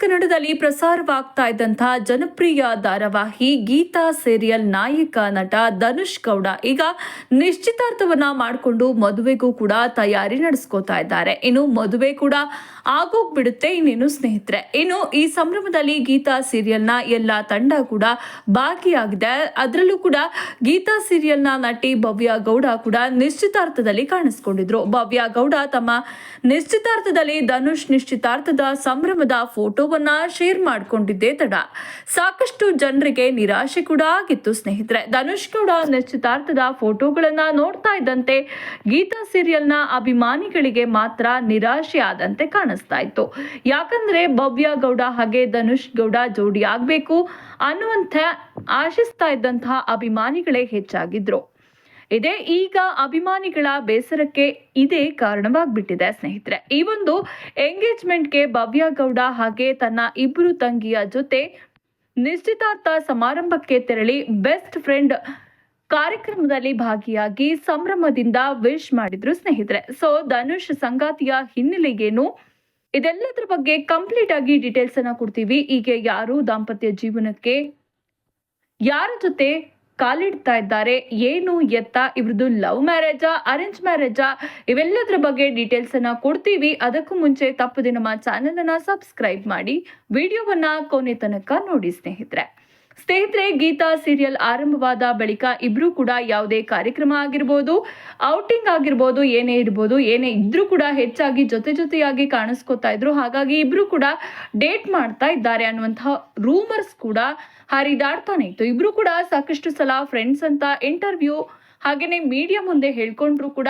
ಕನ್ನಡದಲ್ಲಿ ಪ್ರಸಾರವಾಗ್ತಾ ಇದ್ದಂತಹ ಜನಪ್ರಿಯ ಧಾರಾವಾಹಿ ಗೀತಾ ಸೀರಿಯಲ್ ನಾಯಕ ನಟ ಧನುಷ್ ಗೌಡ ಈಗ ನಿಶ್ಚಿತಾರ್ಥವನ್ನ ಮಾಡಿಕೊಂಡು ಮದುವೆಗೂ ಕೂಡ ತಯಾರಿ ನಡೆಸ್ಕೋತಾ ಇದ್ದಾರೆ. ಇನ್ನು ಮದುವೆ ಕೂಡ ಆಗೋಗ್ಬಿಡುತ್ತೆ ಇನ್ನೇನು ಸ್ನೇಹಿತರೆ. ಇನ್ನು ಈ ಸಂಭ್ರಮದಲ್ಲಿ ಗೀತಾ ಸೀರಿಯಲ್ನ ಎಲ್ಲ ತಂಡ ಕೂಡ ಭಾಗಿಯಾಗಿದೆ. ಅದರಲ್ಲೂ ಕೂಡ ಗೀತಾ ಸೀರಿಯಲ್ನ ನಟಿ ಭವ್ಯ ಗೌಡ ಕೂಡ ನಿಶ್ಚಿತಾರ್ಥದಲ್ಲಿ ಕಾಣಿಸ್ಕೊಂಡಿದ್ರು. ಭವ್ಯ ಗೌಡ ತಮ್ಮ ನಿಶ್ಚಿತಾರ್ಥದಲ್ಲಿ ಧನುಷ್ ನಿಶ್ಚಿತಾರ್ಥದ ಸಂಭ್ರಮದ ಫೋಟೋವನ್ನ ಶೇರ್ ಮಾಡ್ಕೊಂಡಿದ್ದೆ ತಡ. ಸಾಕಷ್ಟು ಜನರಿಗೆ ನಿರಾಶೆ ಕೂಡ ಆಗಿತ್ತು ಸ್ನೇಹಿತರೆ. ಧನುಷ್ ಗೌಡ ನಿಶ್ಚಿತಾರ್ಥದ ಫೋಟೋಗಳನ್ನ ನೋಡ್ತಾ ಇದ್ದಂತೆ ಗೀತಾ ಸೀರಿಯಲ್ನ ಅಭಿಮಾನಿಗಳಿಗೆ ಮಾತ್ರ ನಿರಾಶೆ ಆದಂತೆ ಕಾಣಿಸ್ತಾ ಇತ್ತು. ಯಾಕಂದ್ರೆ ಭವ್ಯ ಗೌಡ ಹಾಗೆ ಧನುಷ್ ಗೌಡ ಜೋಡಿ ಆಗ್ಬೇಕು ಅನ್ನುವಂಥ ಆಶಿಸ್ತಾ ಇದ್ದಂತಹ ಅಭಿಮಾನಿಗಳೇ ಹೆಚ್ಚಾಗಿದ್ರು. ಇದೇ. ಈಗ ಅಭಿಮಾನಿಗಳ ಬೇಸರಕ್ಕೆ ಇದೇ ಕಾರಣವಾಗ್ಬಿಟ್ಟಿದೆ ಸ್ನೇಹಿತರೆ. ಈ ಒಂದು ಎಂಗೇಜ್ಮೆಂಟ್ಗೆ ಭವ್ಯ ಗೌಡ ಹಾಗೆ ತನ್ನ ಇಬ್ಬರು ತಂಗಿಯ ಜೊತೆ ನಿಶ್ಚಿತಾರ್ಥ ಸಮಾರಂಭಕ್ಕೆ ತೆರಳಿ ಬೆಸ್ಟ್ ಫ್ರೆಂಡ್ ಕಾರ್ಯಕ್ರಮದಲ್ಲಿ ಭಾಗಿಯಾಗಿ ಸಂಭ್ರಮದಿಂದ ವಿಶ್ ಮಾಡಿದ್ರು ಸ್ನೇಹಿತರೆ. ಸೊ, ಧನುಷ್ ಸಂಗಾತಿಯ ಹಿನ್ನೆಲೆಗೇನು? ಇದೆಲ್ಲದರ ಬಗ್ಗೆ ಕಂಪ್ಲೀಟ್ ಆಗಿ ಡೀಟೇಲ್ಸ್ ಅನ್ನ ಕೊಡ್ತೀವಿ. ಈಗ ಯಾರು ದಾಂಪತ್ಯ ಜೀವನಕ್ಕೆ ಯಾರ ಜೊತೆ ಕಾಲಿಡ್ತಾ ಇದ್ದಾರೆ. ಏನು, ಎತ್ತ, ಇವ್ರದ್ದು ಲವ್ ಮ್ಯಾರೇಜಾ, ಅರೇಂಜ್ ಮ್ಯಾರೇಜಾ? ಇವೆಲ್ಲದರ ಬಗ್ಗೆ ಡೀಟೇಲ್ಸ್ ಅನ್ನ ಕೊಡ್ತೀವಿ. ಅದಕ್ಕೂ ಮುಂಚೆ ತಪ್ಪದೆ ನಮ್ಮ ಚಾನೆಲ್ ಅನ್ನ ಸಬ್ಸ್ಕ್ರೈಬ್ ಮಾಡಿ. ವಿಡಿಯೋವನ್ನ ಕೊನೆ ತನಕ ನೋಡಿ ಸ್ನೇಹಿತರೆ. ಸ್ನೇಹಿತರೆ, ಗೀತಾ ಸೀರಿಯಲ್ ಆರಂಭವಾದ ಬಳಿಕ ಇಬ್ರು ಕೂಡ ಯಾವುದೇ ಕಾರ್ಯಕ್ರಮ ಆಗಿರ್ಬೋದು ಔಟಿಂಗ್ ಆಗಿರ್ಬೋದು, ಏನೇ ಇರ್ಬೋದು, ಏನೇ ಇದ್ರೂ ಕೂಡ ಹೆಚ್ಚಾಗಿ ಜೊತೆ ಜೊತೆಯಾಗಿ ಕಾಣಿಸ್ಕೊತಾ ಇದ್ರು. ಹಾಗಾಗಿ ಇಬ್ರು ಕೂಡ ಡೇಟ್ ಮಾಡ್ತಾ ಇದ್ದಾರೆ ಅನ್ನುವಂತಹ ರೂಮರ್ಸ್ ಕೂಡ ಹರಿದಾಡ್ತಾನೆ ಇತ್ತು. ಇಬ್ರು ಕೂಡ ಸಾಕಷ್ಟು ಸಲ ಫ್ರೆಂಡ್ಸ್ ಅಂತ ಇಂಟರ್ವ್ಯೂ ಹಾಗೇನೆ ಮೀಡಿಯಾ ಮುಂದೆ ಹೇಳ್ಕೊಂಡ್ರು ಕೂಡ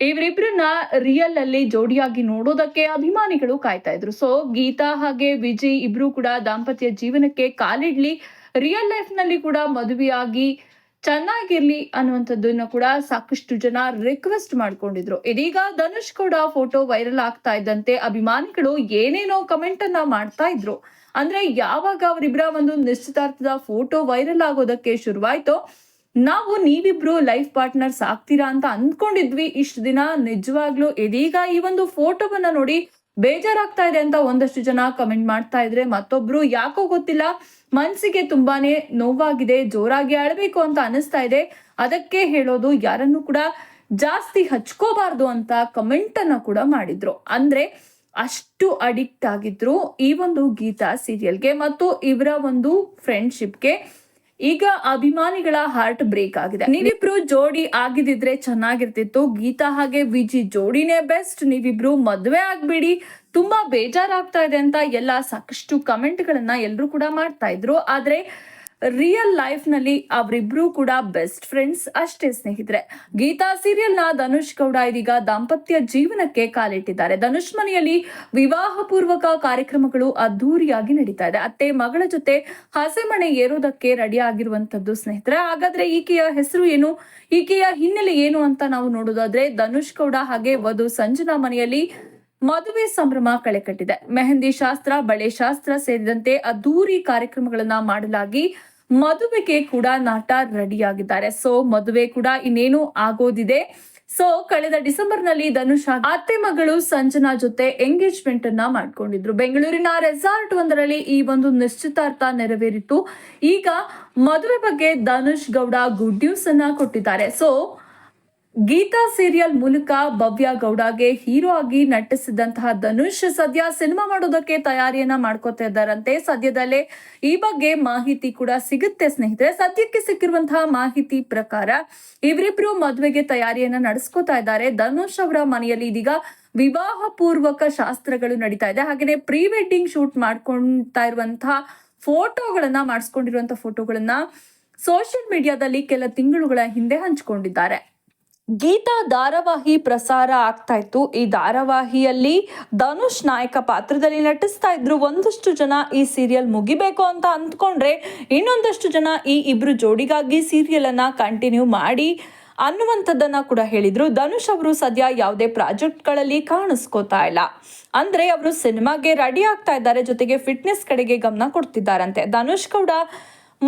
ಇವರಿಬ್ಬರನ್ನ ರಿಯಲ್ ಅಲ್ಲಿ ಜೋಡಿಯಾಗಿ ನೋಡೋದಕ್ಕೆ ಅಭಿಮಾನಿಗಳು ಕಾಯ್ತಾ ಇದ್ರು. ಸೊ ಗೀತಾ ಹಾಗೆ ವಿಜಯ್ ಇಬ್ರು ಕೂಡ ದಾಂಪತ್ಯ ಜೀವನಕ್ಕೆ ಕಾಲಿಡ್ಲಿ ರಿಯಲ್ ಲೈಫ್ನಲ್ಲಿ ಕೂಡ ಮದುವೆಯಾಗಿ ಚೆನ್ನಾಗಿರ್ಲಿ ಅನ್ನುವಂಥದ್ದನ್ನು ಕೂಡ ಸಾಕಷ್ಟು ಜನ ರಿಕ್ವೆಸ್ಟ್ ಮಾಡ್ಕೊಂಡಿದ್ರು. ಇದೀಗ ಧನುಷ್ ಕೂಡ ಫೋಟೋ ವೈರಲ್ ಆಗ್ತಾ ಇದ್ದಂತೆ ಅಭಿಮಾನಿಗಳು ಏನೇನೋ ಕಮೆಂಟ್ ಅನ್ನ ಮಾಡ್ತಾ ಇದ್ರು. ಅಂದ್ರೆ ಯಾವಾಗ ಅವರಿಬ್ಬರ ಒಂದು ನಿಶ್ಚಿತಾರ್ಥದ ಫೋಟೋ ವೈರಲ್ ಆಗೋದಕ್ಕೆ ಶುರುವಾಯ್ತೋ, ನಾವು ನೀವಿಬ್ರು ಲೈಫ್ ಪಾರ್ಟ್ನರ್ಸ್ ಆಗ್ತೀರಾ ಅಂತ ಅಂದ್ಕೊಂಡಿದ್ವಿ ಇಷ್ಟು ದಿನ. ನಿಜವಾಗ್ಲೂ ಇದೀಗ ಈ ಒಂದು ಫೋಟೋವನ್ನ ನೋಡಿ ಬೇಜಾರಾಗ್ತಾ ಇದೆ ಅಂತ ಒಂದಷ್ಟು ಜನ ಕಮೆಂಟ್ ಮಾಡ್ತಾ ಇದ್ರೆ ಮತ್ತೊಬ್ರು ಯಾಕೋ ಗೊತ್ತಿಲ್ಲ, ಮನ್ಸಿಗೆ ತುಂಬಾನೇ ನೋವಾಗಿದೆ, ಜೋರಾಗಿ ಅಳಬೇಕು ಅಂತ ಅನಿಸ್ತಾ ಇದೆ. ಅದಕ್ಕೆ ಹೇಳೋದು ಯಾರನ್ನು ಕೂಡ ಜಾಸ್ತಿ ಹಚ್ಕೋಬಾರ್ದು ಅಂತ ಕಮೆಂಟ್ ಅನ್ನ ಕೂಡ ಮಾಡಿದ್ರು. ಅಂದ್ರೆ ಅಷ್ಟು ಅಡಿಕ್ಟ್ ಆಗಿದ್ರು ಈ ಒಂದು ಗೀತಾ ಸೀರಿಯಲ್ಗೆ ಮತ್ತು ಇವರ ಒಂದು ಫ್ರೆಂಡ್ಶಿಪ್ಗೆ ಈಗ ಅಭಿಮಾನಿಗಳ ಹಾರ್ಟ್ ಬ್ರೇಕ್ ಆಗಿದೆ. ನೀವಿಬ್ರು ಜೋಡಿ ಆಗಿದಿದ್ರೆ ಚೆನ್ನಾಗಿರ್ತಿತ್ತು. ಗೀತಾ ಹಾಗೆ ವಿಜಿ ಜೋಡಿನೇ ಬೆಸ್ಟ್ ನೀವಿಬ್ರು ಮದ್ವೆ ಆಗ್ಬಿಡಿ. ತುಂಬಾ ಬೇಜಾರಾಗ್ತಾ ಇದೆ ಅಂತ ಎಲ್ಲ ಸಾಕಷ್ಟು ಕಮೆಂಟ್ ಗಳನ್ನ ಎಲ್ಲರೂ ಕೂಡ ಮಾಡ್ತಾ ಇದ್ರು. ಆದ್ರೆ ರಿಯಲ್ ಲೈಫ್ನಲ್ಲಿ ಅವರಿಬ್ರು ಕೂಡ ಬೆಸ್ಟ್ ಫ್ರೆಂಡ್ಸ್ ಅಷ್ಟೇ ಸ್ನೇಹಿತರೆ. ಗೀತಾ ಸೀರಿಯಲ್ನ ಧನುಷ್ ಗೌಡ ಇದೀಗ ದಾಂಪತ್ಯ ಜೀವನಕ್ಕೆ ಕಾಲಿಟ್ಟಿದ್ದಾರೆ. ಧನುಷ್ ಮನೆಯಲ್ಲಿ ವಿವಾಹ ಪೂರ್ವಕ ಕಾರ್ಯಕ್ರಮಗಳು ಅದ್ದೂರಿಯಾಗಿ ನಡೀತಾ ಇದೆ. ಅತ್ತೆ, ಮಗಳ ಜೊತೆ ಹಸೆಮಣೆ ಏರೋದಕ್ಕೆ ರೆಡಿ ಆಗಿರುವಂತದ್ದು ಸ್ನೇಹಿತರೆ. ಹಾಗಾದ್ರೆ ಈಕೆಯ ಹೆಸರು ಏನು? ಈಕೆಯ ಹಿನ್ನೆಲೆ ಏನು ಅಂತ ನಾವು ನೋಡೋದಾದ್ರೆ ಧನುಷ್ ಗೌಡ ಹಾಗೆ ವಧು ಸಂಜನಾ ಮನೆಯಲ್ಲಿ ಮದುವೆ ಸಂಭ್ರಮ ಕಳೆಕಟ್ಟಿದೆ ಮೆಹಂದಿ ಶಾಸ್ತ್ರ, ಬಳೆ ಶಾಸ್ತ್ರ ಸೇರಿದಂತೆ ಅದ್ದೂರಿ ಕಾರ್ಯಕ್ರಮಗಳನ್ನ ಮಾಡಲಾಗಿ ಮದುವೆಗೆ ಕೂಡ ನಾಟ ರೆಡಿಯಾಗಿದ್ದಾರೆ. ಸೊ ಮದುವೆ ಕೂಡ ಇನ್ನೇನು ಆಗೋದಿದೆ. ಸೊ ಕಳೆದ ಡಿಸೆಂಬರ್ನಲ್ಲಿ ಧನುಷ್ ಅತ್ತೆ ಮಗಳು ಸಂಜನಾ ಜೊತೆ ಎಂಗೇಜ್ಮೆಂಟ್ ಅನ್ನ ಮಾಡ್ಕೊಂಡಿದ್ರು. ಬೆಂಗಳೂರಿನ ರೆಸಾರ್ಟ್ ಒಂದರಲ್ಲಿ ಈ ಒಂದು ನಿಶ್ಚಿತಾರ್ಥ ನೆರವೇರಿತು. ಈಗ ಮದುವೆ ಬಗ್ಗೆ ಧನುಷ್ ಗೌಡ ಗುಡ್ ನ್ಯೂಸ್ ಅನ್ನ ಕೊಟ್ಟಿದ್ದಾರೆ. ಸೊ ಗೀತಾ ಸೀರಿಯಲ್ ಮೂಲಕ ಭವ್ಯ ಗೌಡಗೆ ಹೀರೋ ಆಗಿ ನಟಿಸಿದಂತಹ ಧನುಷ್ ಸದ್ಯ ಸಿನಿಮಾ ಮಾಡೋದಕ್ಕೆ ತಯಾರಿಯನ್ನ ಮಾಡ್ಕೋತಾ ಇದ್ದಾರಂತೆ. ಸದ್ಯದಲ್ಲೇ ಈ ಬಗ್ಗೆ ಮಾಹಿತಿ ಕೂಡ ಸಿಗುತ್ತೆ ಸ್ನೇಹಿತರೆ. ಸದ್ಯಕ್ಕೆ ಸಿಕ್ಕಿರುವಂತಹ ಮಾಹಿತಿ ಪ್ರಕಾರ ಇವರಿಬ್ರು ಮದುವೆಗೆ ತಯಾರಿಯನ್ನ ನಡೆಸ್ಕೋತಾ ಇದ್ದಾರೆ. ಧನುಷ್ ಅವರ ಮನೆಯಲ್ಲಿ ಇದೀಗ ವಿವಾಹ ಪೂರ್ವಕ ಶಾಸ್ತ್ರಗಳು ನಡೀತಾ ಇದೆ. ಹಾಗೇನೆ ಪ್ರೀ ವೆಡ್ಡಿಂಗ್ ಶೂಟ್ ಮಾಡ್ಕೊಳ್ತಾ ಇರುವಂತಹ ಫೋಟೋಗಳನ್ನ ಮಾಡಿಸ್ಕೊಂಡಿರುವಂತಹ ಫೋಟೋಗಳನ್ನ ಸೋಷಿಯಲ್ ಮೀಡಿಯಾದಲ್ಲಿ ಕೆಲ ತಿಂಗಳುಗಳ ಹಿಂದೆ ಹಂಚಿಕೊಂಡಿದ್ದಾರೆ. ಗೀತಾ ಧಾರಾವಾಹಿ ಪ್ರಸಾರ ಆಗ್ತಾ ಇತ್ತು. ಈ ಧಾರಾವಾಹಿಯಲ್ಲಿ ಧನುಷ್ ನಾಯಕ ಪಾತ್ರದಲ್ಲಿ ನಟಿಸ್ತಾ ಇದ್ರು. ಒಂದಷ್ಟು ಜನ ಈ ಸೀರಿಯಲ್ ಮುಗಿಬೇಕು ಅಂತ ಅಂದ್ಕೊಂಡ್ರೆ ಇನ್ನೊಂದಷ್ಟು ಜನ ಈ ಇಬ್ರು ಜೋಡಿಗಾಗಿ ಸೀರಿಯಲ್ ಅನ್ನ ಕಂಟಿನ್ಯೂ ಮಾಡಿ ಅನ್ನುವಂಥದ್ದನ್ನ ಕೂಡ ಹೇಳಿದ್ರು. ಧನುಷ್ ಅವರು ಸದ್ಯ ಯಾವುದೇ ಪ್ರಾಜೆಕ್ಟ್ಗಳಲ್ಲಿ ಕಾಣಿಸ್ಕೋತಾ ಇಲ್ಲ. ಅಂದ್ರೆ ಅವರು ಸಿನಿಮಾಗೆ ರೆಡಿ ಆಗ್ತಾ ಇದ್ದಾರೆ. ಜೊತೆಗೆ ಫಿಟ್ನೆಸ್ ಕಡೆಗೆ ಗಮನ ಕೊಡ್ತಿದ್ದಾರಂತೆ. ಧನುಷ್ ಗೌಡ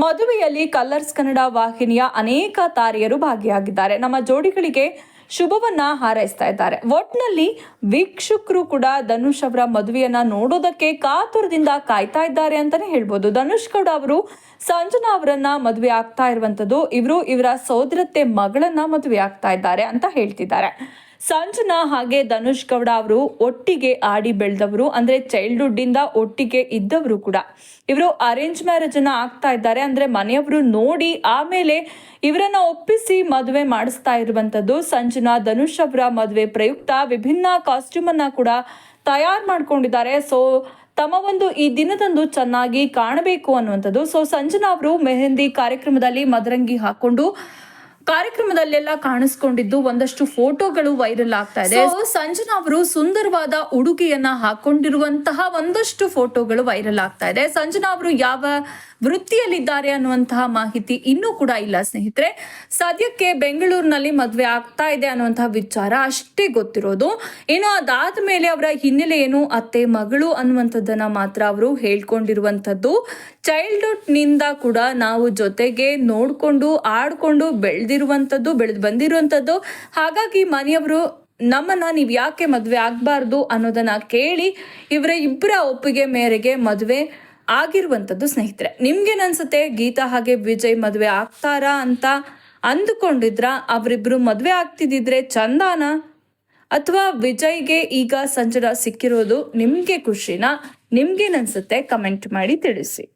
ಮದುವೆಯಲ್ಲಿ ಕಲರ್ಸ್ ಕನ್ನಡ ವಾಹಿನಿಯ ಅನೇಕ ತಾರೆಯರು ಭಾಗಿಯಾಗಿದ್ದಾರೆ. ನಮ್ಮ ಜೋಡಿಗಳಿಗೆ ಶುಭವನ್ನ ಹಾರೈಸ್ತಾ ಇದ್ದಾರೆ. ಒಟ್ನಲ್ಲಿ ವೀಕ್ಷಕರು ಕೂಡ ಧನುಷ್ ಅವರ ಮದುವೆಯನ್ನ ನೋಡೋದಕ್ಕೆ ಕಾತುರದಿಂದ ಕಾಯ್ತಾ ಇದ್ದಾರೆ ಅಂತಾನೆ ಹೇಳ್ಬೋದು. ಧನುಷ್ ಗೌಡ ಅವರು, ಸಂಜನಾ ಅವರನ್ನ ಮದುವೆ ಆಗ್ತಾ ಇರುವಂತದ್ದು ಇವರು ಇವರ ಸೋದರತ್ತೆ ಮಗಳನ್ನ ಮದುವೆ ಆಗ್ತಾ ಇದ್ದಾರೆ ಅಂತ ಹೇಳ್ತಿದ್ದಾರೆ. ಸಂಜನಾ ಹಾಗೆ ಧನುಷ್ ಗೌಡ ಅವರು ಒಟ್ಟಿಗೆ ಆಡಿ ಬೆಳೆದವರು, ಅಂದ್ರೆ ಚೈಲ್ಡ್ಹುಡ್ ಇಂದ ಒಟ್ಟಿಗೆ ಇದ್ದವರು ಕೂಡ. ಇವರು ಅರೇಂಜ್ ಮ್ಯಾರೇಜ್ ಅನ್ನ ಆಗ್ತಾ ಇದ್ದಾರೆ, ಅಂದ್ರೆ ಮನೆಯವರು ನೋಡಿ ಆಮೇಲೆ ಇವರನ್ನ ಒಪ್ಪಿಸಿ ಮದುವೆ ಮಾಡಿಸ್ತಾ ಇರುವಂತದ್ದು ಸಂಜನಾ, ಧನುಷ್ ಅವರ ಮದುವೆ ಪ್ರಯುಕ್ತ ವಿಭಿನ್ನ ಕಾಸ್ಟ್ಯೂಮ್ ಅನ್ನ ಕೂಡ ತಯಾರು ಮಾಡ್ಕೊಂಡಿದ್ದಾರೆ. ಸೊ ತಮ್ಮ ಒಂದು ಈ ದಿನದಂದು ಚೆನ್ನಾಗಿ ಕಾಣಬೇಕು ಅನ್ನುವಂಥದ್ದು. ಸೊ ಸಂಜನಾ ಅವರು ಮೆಹಂದಿ ಕಾರ್ಯಕ್ರಮದಲ್ಲಿ ಮದರಂಗಿ ಹಾಕೊಂಡು ಕಾರ್ಯಕ್ರಮದಲ್ಲೆಲ್ಲ ಕಾಣಿಸ್ಕೊಂಡಿದ್ದು ಒಂದಷ್ಟು ಫೋಟೋಗಳು ವೈರಲ್ ಆಗ್ತಾ ಇದೆ. ಸಂಜನಾ ಅವರು ಸುಂದರವಾದ ಉಡುಗೆಯನ್ನ ಹಾಕೊಂಡಿರುವಂತಹ ಒಂದಷ್ಟು ಫೋಟೋಗಳು ವೈರಲ್ ಆಗ್ತಾ ಇದೆ. ಸಂಜನಾ ಅವರು ಯಾವ ವೃತ್ತಿಯಲ್ಲಿದ್ದಾರೆ ಅನ್ನುವಂತಹ ಮಾಹಿತಿ ಇನ್ನೂ ಕೂಡ ಇಲ್ಲ, ಸ್ನೇಹಿತರೆ. ಸದ್ಯಕ್ಕೆ ಬೆಂಗಳೂರಿನಲ್ಲಿ ಮದುವೆ ಆಗ್ತಾ ಇದೆ ಅನ್ನುವಂತಹ ವಿಚಾರ ಅಷ್ಟೇ ಗೊತ್ತಿರೋದು. ಇನ್ನು ಅದಾದ ಮೇಲೆ ಅವರ ಹಿನ್ನೆಲೆ ಏನು, ಅತ್ತೆ, ಮಗಳು ಅನ್ನುವಂಥದ್ದನ್ನ ಮಾತ್ರ ಅವರು ಹೇಳ್ಕೊಂಡಿರುವಂಥದ್ದು. ಚೈಲ್ಡ್ಹುಡ್ನಿಂದ ಕೂಡ ನಾವು ಜೊತೆಗೆ ನೋಡ್ಕೊಂಡು, ಆಡ್ಕೊಂಡು ಬೆಳೆದಿರುವಂಥದ್ದು ಬೆಳೆದು ಬಂದಿರುವಂಥದ್ದು. ಹಾಗಾಗಿ ಮನೆಯವರು ನಮ್ಮನ್ನ ನೀವು ಯಾಕೆ ಮದುವೆ ಆಗಬಾರ್ದು ಅನ್ನೋದನ್ನ ಕೇಳಿ ಇವರ ಇಬ್ಬರ ಒಪ್ಪಿಗೆ ಮೇರೆಗೆ ಮದುವೆ ಆಗಿರುವಂಥದ್ದು ಸ್ನೇಹಿತರೆ. ನಿಮ್ಗೇನನ್ಸುತ್ತೆ? ಗೀತಾ ಹಾಗೆ ವಿಜಯ್ ಮದುವೆ ಆಗ್ತಾರಾ ಅಂತ ಅಂದುಕೊಂಡಿದ್ರ? ಅವರಿಬ್ರು ಮದುವೆ ಆಗ್ತಿದ್ದಿದ್ರೆ ಚಂದಾನ? ಅಥವಾ ವಿಜಯ್ಗೆ ಈಗ ಸಂಜನಾ ಸಿಕ್ಕಿರೋದು ನಿಮಗೆ ಖುಷಿನಾ? ನಿಮ್ಗೇನನ್ಸುತ್ತೆ? ಕಮೆಂಟ್ ಮಾಡಿ ತಿಳಿಸಿ.